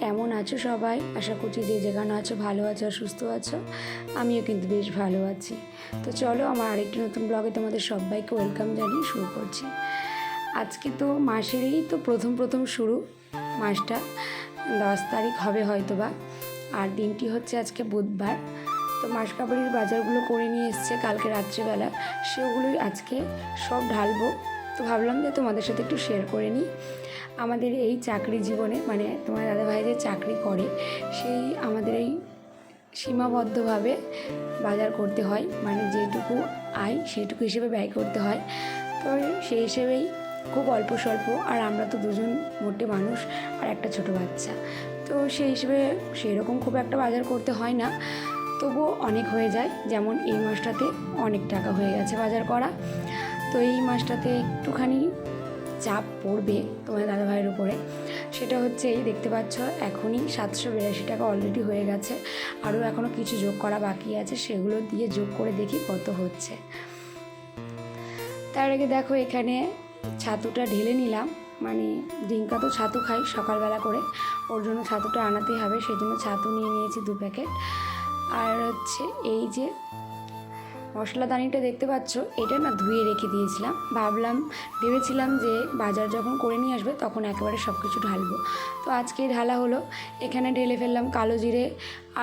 কেমন আছো সবাই? আশা করছি যে যেখানে আছো ভালো আছো আর সুস্থ আছো। আমিও কিন্তু বেশ ভালো আছি। তো চলো আমার আরেকটি নতুন ব্লগে তোমাদের সবাইকে ওয়েলকাম জানিয়ে শুরু করছি। আজকে তো মাসেরই তো প্রথম প্রথম শুরু মাসটা। দশ তারিখ হবে হয়তো বা আর দিনটি হচ্ছে আজকে বুধবার। তো মাস কাপড়ের বাজারগুলো করে নিয়ে এসছে কালকে রাত্রিবেলা। সেগুলোই আজকে সব ঢালবো। তো ভাবলাম যে তোমাদের সাথে একটু শেয়ার করে নিই। আমাদের এই চাকরি জীবনে মানে তোমার দাদাভাই যে চাকরি করে, সেই আমাদের এই সীমাবদ্ধভাবে বাজার করতে হয় মানে যেটুকু আয় সেইটুকু হিসেবে ব্যয় করতে হয়। তো সেই হিসেবেই খুব অল্প স্বল্প, আর আমরা তো দুজন মোটে মানুষ আর একটা ছোট বাচ্চা। তো সেই হিসেবে সেরকম খুব একটা বাজার করতে হয় না। তবুও অনেক হয়ে যায়, যেমন এই মাসটাতে অনেক টাকা হয়ে গেছে বাজার করা। তো এই মাসটাতে একটুখানি চাপ পড়বে তোমার দাদাভাইয়ের উপরে। সেটা হচ্ছে এই দেখতে পাচ্ছ, এখনই সাতশো বিরাশি টাকা অলরেডি হয়ে গেছে। আরও এখনও কিছু যোগ করা বাকি আছে, সেগুলো দিয়ে যোগ করে দেখি কত হচ্ছে। তার আগে দেখো এখানে ছাতুটা ঢেলে নিলাম। মানে ডিঙ্কা তো ছাতু খাই সকালবেলা করে, ওর জন্য ছাতুটা আনাতেই হবে, সেই জন্য ছাতু নিয়ে নিয়েছি দু প্যাকেট। আর হচ্ছে এই যে মশলাদানিটা দেখতে পাচ্ছ, এটা না ধুয়ে রেখে দিয়েছিলাম। ভাবলাম, ভেবেছিলাম যে বাজার যখন করে নিয়ে আসবে তখন একেবারে সব কিছু ঢালবো। তো আজকে ঢালা হলো, এখানে ঢেলে ফেললাম কালো জিরে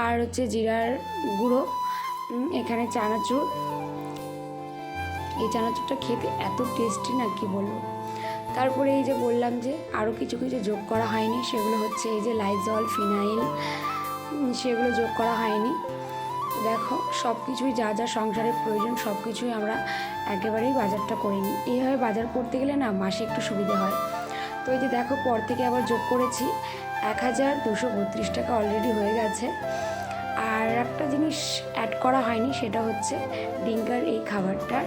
আর হচ্ছে জিরার গুঁড়ো এখানে চানাচুর। এই চানাচুরটা খেতে এত টেস্টি না কি বলব? তারপরে এই যে বললাম যে আরও কিছু কিছু যোগ করা হয়নি, সেগুলো হচ্ছে এই যে লাইজল ফিনাইল সেগুলো যোগ করা হয়নি। দেখো সব কিছুই যা যা সংসারের প্রয়োজন সব কিছুই আমরা একেবারেই বাজারটা করে নিই। এইভাবে বাজার করতে গেলে না মাসে একটু সুবিধে হয়। তো এই যে দেখো, পর থেকে আবার যোগ করেছি, এক হাজার দুশো বত্রিশ টাকা অলরেডি হয়ে গেছে। আর একটা জিনিস অ্যাড করা হয়নি, সেটা হচ্ছে ডিঙ্কার এই খাবারটার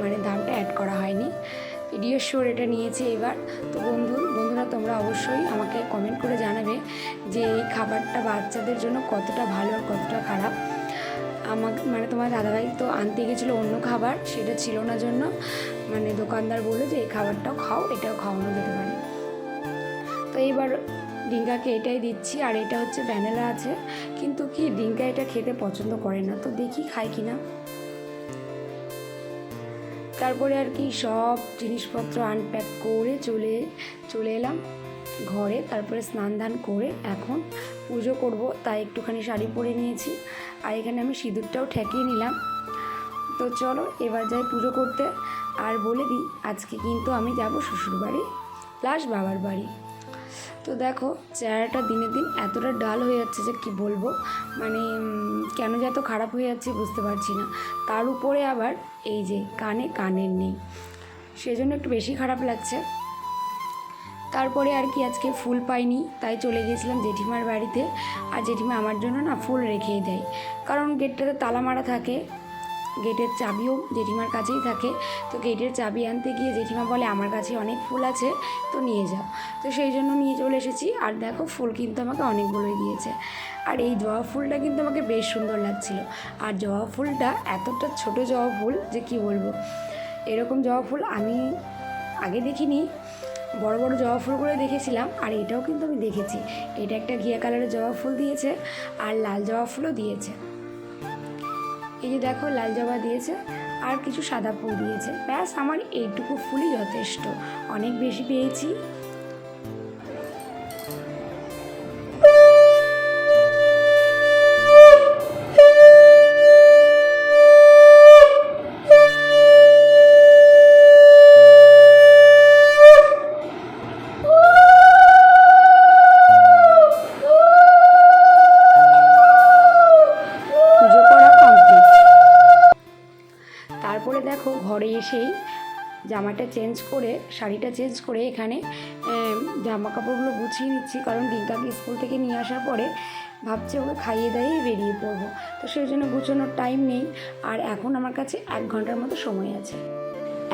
মানে দামটা অ্যাড করা হয়নি। পিডিয়াশোর এটা নিয়েছি এবার। তো বন্ধু, বন্ধুরা তোমরা অবশ্যই আমাকে কমেন্ট করে জানাবে যে এই খাবারটা বাচ্চাদের জন্য কতটা ভালো আর কতটা খারাপ। আমাকে মানে তোমার দাদাভাই তো আনতে গেছিল অন্য খাবার, সেটা ছিল না জন্য। মানে দোকানদার বলল যে, এই খাবারটাও খাও এটাও খাওয়ানো যেতে পারে। তো এইবার ডিঙ্কাকে এটাই দিচ্ছি, আর এটা হচ্ছে ভ্যানিলা আছে। কিন্তু কি ডিঙ্কা এটা খেতে পছন্দ করে না, তো দেখি খায় কি না তারপরে আর কি সব জিনিসপত্র আনপ্যাক করে চলে চলে এলাম ঘরে। তারপরে স্নান ধান করে এখন পুজো করব, তাই একটুখানি শাড়ি পরে নিয়েছি। আর এখানে আমি সিঁদুরটাও ঠেকিয়ে নিলাম। তো চলো, এবার যাই পুজো করতে। আর বলে দিই, আজকে কিন্তু আমি যাব শ্বশুরবাড়ি প্লাস বাবার বাড়ি। তো দেখো, চেহারাটা দিনের দিন এতটা ডাল হয়ে যাচ্ছে যে কি বলব? মানে কেন যে এত খারাপ হয়ে যাচ্ছে বুঝতে পারছি না। তার উপরে আবার এই যে কানে কানের নেই। সেজন্য একটু বেশি খারাপ লাগছে। তারপরে আর কি আজকে ফুল পাইনি, তাই চলে গিয়েছিলাম জেঠিমার বাড়িতে। আর জেঠিমা আমার জন্য না ফুল রেখেই দেয়। কারণ গেটটাতে তালা মারা থাকে, গেটের চাবিও জেঠিমার কাছেই থাকে। তো গেটের চাবি আনতে গিয়ে জেঠিমা বলে, আমার কাছে অনেক ফুল আছে, তো নিয়ে যাও। তো সেই জন্য নিয়ে চলে এসেছি। আর দেখো, ফুল কিন্তু আমাকে অনেকগুলোই দিয়েছে। আর এই জবা ফুলটা কিন্তু আমাকে বেশ সুন্দর লাগছিল। আর জবা ফুলটা এতটা ছোট জবা ফুল যে কি বলব? এরকম জবা ফুল আমি আগে দেখিনি। বড় বড় জবা ফুলগুলো দেখেছিলাম, আর এটাও কিন্তু আমি দেখেছি। এটা একটা ঘিয়া কালারের জবা ফুল দিয়েছে, আর লাল জবা ফুলও দিয়েছে। এই যে দেখো, লাল জবা দিয়েছে, আর কিছু সাদা ফুল দিয়েছে। ব্যাস, আমার এইটুকু ফুলই যথেষ্ট। অনেক বেশি পেয়েছি। জামাটা চেঞ্জ করে, শাড়িটা চেঞ্জ করে এখানে জামা কাপড়গুলো গুছিয়ে নিচ্ছি। কারণ ডিঙ্কাকে স্কুল থেকে নিয়ে আসার পরে ভাবছি ওকে খাইয়ে দাইয়ে বেরিয়ে পড়ব। তো সেই জন্য গুছোনোর টাইম নেই। আর এখন আমার কাছে এক ঘণ্টার মতো সময় আছে।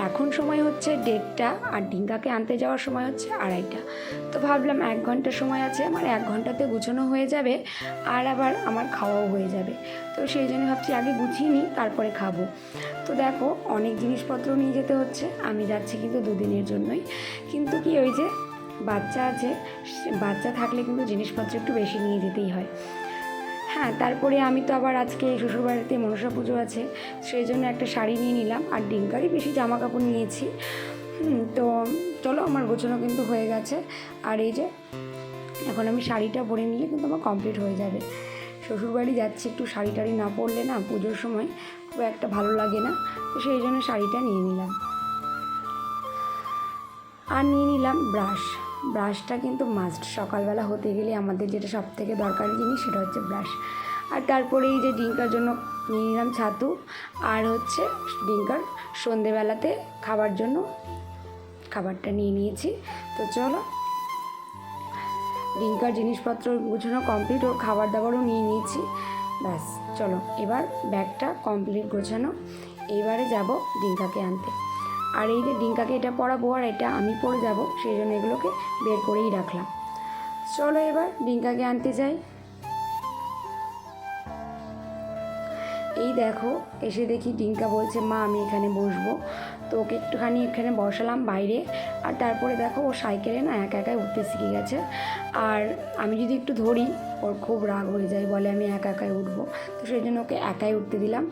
এখন সময় হচ্ছে দেড়টা আর ডিঙ্কাকে আনতে যাওয়ার সময় হচ্ছে আড়াইটা। তো ভাবলাম এক ঘণ্টা সময় আছে, আমার এক ঘন্টাতে গুছানো হয়ে যাবে আর আবার আমার খাওয়াও হয়ে যাবে। তো সেই জন্য ভাবছি আগে গুছিয়ে নিই, তারপরে খাব। তো দেখো, অনেক জিনিসপত্র নিয়ে যেতে হচ্ছে, আমি যাচ্ছি কিন্তু দুদিনের জন্যই। কিন্তু কি ওই যে বাচ্চা আছে বাচ্চা থাকলে কিন্তু জিনিসপত্র একটু বেশি নিয়ে যেতেই হয়। হ্যাঁ তারপরে আমি তো আবার আজকে এই শ্বশুরবাড়িতে মনসা পুজো আছে, সেই জন্য একটা শাড়ি নিয়ে নিলাম আর ডিঙ্কারই বেশি জামা কাপড় নিয়েছি তো চলো আমার গোছানো কিন্তু হয়ে গেছে। আর এই যে, এখন আমি শাড়িটা পরে নিলে কিন্তু আমার কমপ্লিট হয়ে যাবে। শ্বশুরবাড়ি যাচ্ছি একটু শাড়ি টাড়ি না পরলে না পুজোর সময় খুব একটা ভালো লাগে না, তো সেই জন্য শাড়িটা নিয়ে নিলাম। আর নিয়ে নিলাম ব্রাশ। ব্রাশটা কিন্তু মাস্ট সকালবেলা হতে গেলে আমাদের যেটা সব থেকে দরকারি জিনিস সেটা হচ্ছে ব্রাশ আর তারপরে এই যে ডিঙ্কার জন্য নিয়ে নিলাম ছাতু, আর হচ্ছে ডিঙ্কার সন্ধেবেলাতে খাবার জন্য খাবারটা নিয়ে নিয়েছি। তো চলো, ডিঙ্কার জিনিসপত্র গুছানো কমপ্লিট ওর খাবার দাবারও নিয়ে নিয়েছি। ব্যাস, চলো, এবার ব্যাগটা কমপ্লিট গোছানো। এবারে যাব ডিঙ্কাকে আনতে। আর এই যে ডিঙ্কাকে এটা পরাবো আর এটা আমি পরে যাব, সেই জন্য এগুলোকে বের করেই রাখলাম। চলো এবার ডিঙ্কাকে আনতে যাই। এই দেখো, এসে দেখি ডিঙ্কা বলছে, মা, আমি এখানে বসবো। তো ওকে একটুখানি এখানে বসালাম বাইরে। আর তারপরে দেখো, ও সাইকেলে না একা একাই উঠতে শিখে গেছে। আর আমি যদি একটু ধরি, ওর খুব রাগ হয়ে যায় বলে, আমি একা একাই উঠবো। তো সেই জন্য ওকে একাই উঠতে দিলাম।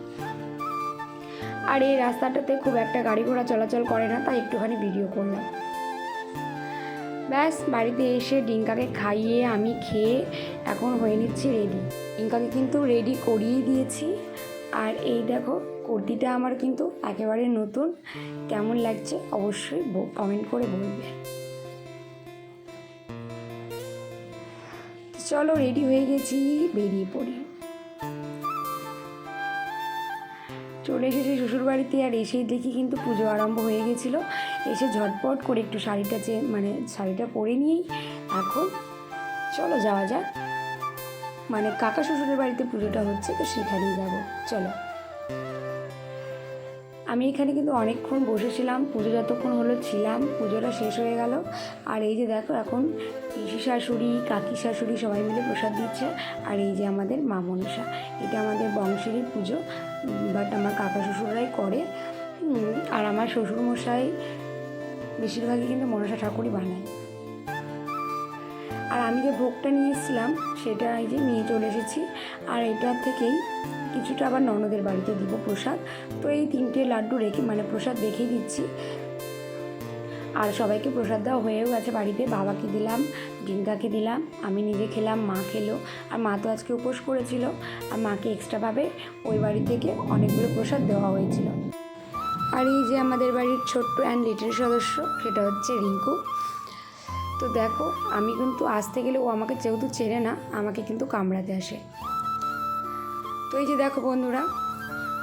আর এই রাস্তাটাতে খুব একটা গাড়ি ঘোড়া চলাচল করে না, তাই একটুখানি ভিডিও করলাম। ব্যাস, বাড়িতে এসে ডিঙ্কাকে খাইয়ে আমি খেয়ে এখন হয়ে নিচ্ছি রেডি ডিঙ্কাকে কিন্তু রেডি করিয়ে দিয়েছি। আর এই দেখো, কুর্তিটা আমার কিন্তু একেবারে নতুন। কেমন লাগছে অবশ্যই কমেন্ট করে বলবে। চলো রেডি হয়ে গেছি, বেরিয়ে পড়ি। চলে এসেছি শ্বশুরবাড়িতে আর এসেই দেখি কিন্তু পুজো আরম্ভ হয়ে গেছিল। এসে ঝটপট করে একটু শাড়িটা যে মানে শাড়িটা পরে নিয়েই এখন চলো যাওয়া যাক। মানে কাকা শ্বশুরের বাড়িতে পুজোটা হচ্ছে, তো সেখানেই যাব। চলো। আমি এখানে কিন্তু অনেকক্ষণ বসেছিলাম, পুজো যতক্ষণ হলো ছিলাম, পুজোটা শেষ হয়ে গেল। আর এই যে দেখো এখন পিসি শাশুড়ি, কাকি শাশুড়ি সবাই মিলে প্রসাদ দিচ্ছে, আর এই যে আমাদের মা মনসা এটা আমাদের বংশেরই পুজো, বাট আমার কাকা শ্বশুররাই করে আর আমার শ্বশুরমশাই বেশিরভাগই কিন্তু মনসা ঠাকুরই বানায়। আর আমি যে ভোগটা নিয়ে এসেছিলাম, সেটা এই যে নিয়ে চলে এসেছি, আর এটার থেকেই কিছুটা আবার ননদের বাড়িতে দিব প্রসাদ। তো এই তিনটে লাড্ডু রেখে মানে প্রসাদ রেখেই দিচ্ছি। আর সবাইকে প্রসাদ দেওয়া হয়েও গেছে বাড়িতে। বাবাকে দিলাম ডিঙ্কাকে দিলাম, আমি নিজে খেলাম, মা খেলো। আর মা তো আজকে উপোস করেছিল। আর মাকে এক্সট্রাভাবে ওই বাড়ি থেকে অনেকগুলো প্রসাদ দেওয়া হয়েছিল। আর এই যে আমাদের বাড়ির ছোট্ট অ্যান্ড লিটল সদস্য, সেটা হচ্ছে রিঙ্কু। তো দেখো, আমি কিন্তু আসতে গেলে ও আমাকে যেহেতু চেনে না, আমাকে কিন্তু কামড়াতে আসে। তো এই যে দেখো বন্ধুরা,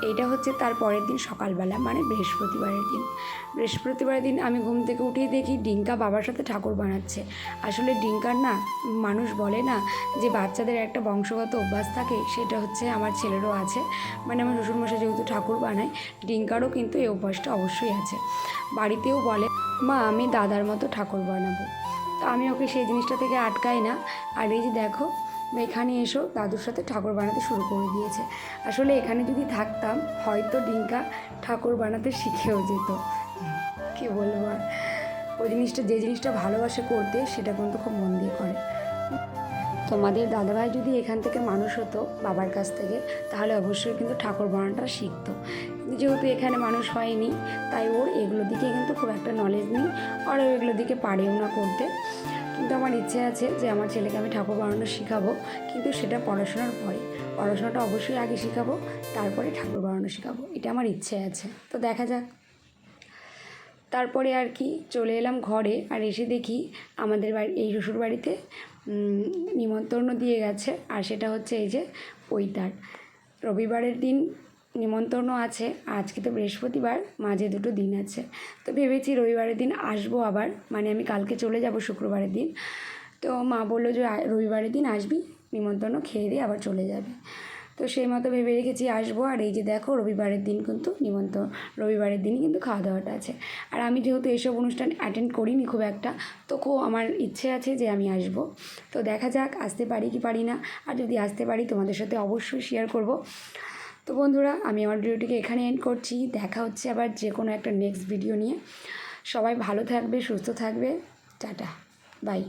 এইটা হচ্ছে তার পরের দিন সকালবেলা মানে বৃহস্পতিবারের দিন। বৃহস্পতিবারের দিন আমি ঘুম থেকে উঠেই দেখি ডিঙ্কা বাবার সাথে ঠাকুর বানাচ্ছে। আসলে ডিঙ্কার না, মানুষ বলে না যে বাচ্চাদের একটা বংশগত অভ্যাস থাকে, সেটা হচ্ছে আমার ছেলেরও আছে। মানে আমার শ্বশুরমশাই যেহেতু ঠাকুর বানায়, ডিঙ্কারও কিন্তু এই অভ্যাসটা অবশ্যই আছে। বাড়িতেও বলে, মা, আমি দাদার মতো ঠাকুর বানাবো। তো আমি ওকে সেই জিনিসটা থেকে আটকাই না। আর এই যে দেখো এখানে এসো, দাদুর সাথে ঠাকুর বানাতে শুরু করে দিয়েছে। আসলে এখানে যদি থাকতাম, হয়তো ডিঙ্কা ঠাকুর বানাতে শিখেও যেত। কী বলব আর? ওই জিনিসটা, যে জিনিসটা ভালোবাসে করতে, সেটা কিন্তু খুব মন দিয়ে করে। তোমাদের দাদাভাই যদি এখান থেকে মানুষ হতো, বাবার কাছ থেকে, তাহলে অবশ্যই কিন্তু ঠাকুর বানানোটা শিখতো। যেহেতু এখানে মানুষ হয়নি, তাই ওর এগুলোর দিকে কিন্তু খুব একটা নলেজ নেই, আর ও এগুলোর দিকে পারেও না করতে। কিন্তু আমার ইচ্ছে আছে যে আমার ছেলেকে আমি ঠাকুর বানানো শেখাবো, কিন্তু সেটা পড়াশোনার পরে। পড়াশোনাটা অবশ্যই আগে শেখাবো, তারপরে ঠাকুর বানানো শেখাবো, এটা আমার ইচ্ছে আছে। তো দেখা যাক। তারপরে আর কি, চলে এলাম ঘরে, আর এসে দেখি আমাদের বাড়ি, এই শ্বশুর বাড়িতে নিমন্ত্রণ দিয়ে গেছে, আর সেটা হচ্ছে এই যে পৈতার রবিবারের দিন নিমন্ত্রণ আছে। আজকে তো বৃহস্পতিবার, মাঝে দুটো দিন আছে। তো ভেবেছি রবিবারের দিন আসব আবার মানে আমি কালকে চলে যাব শুক্রবারের দিন। তো মা বলল যে রবিবারের দিন আসবি নিমন্ত্রণ খেয়ে দিয়ে আবার চলে যাবে। তো সেই মতো ভেবে রেখেছি আসব। আর এই যে দেখো, রবিবারের দিন কিন্তু নিমন্ত্রণ, রবিবারের দিনই কিন্তু খাওয়া দাওয়াটা আছে। আর আমি যেহেতু এইসব অনুষ্ঠান অ্যাটেন্ড করিনি খুব একটা, তো খুব আমার ইচ্ছে আছে যে আমি আসব। তো দেখা যাক, আসতে পারি কি পারি না? আর যদি আসতে পারি, তোমাদের সাথে অবশ্যই শেয়ার করব। তো বন্ধুরা, আমি আমার ভিডিওটিকে এখানে এন্ড করছি। দেখা হচ্ছে আবার যে কোনো একটা নেক্সট ভিডিও নিয়ে। সবাই ভালো থাকবে, সুস্থ থাকবে। Tata bye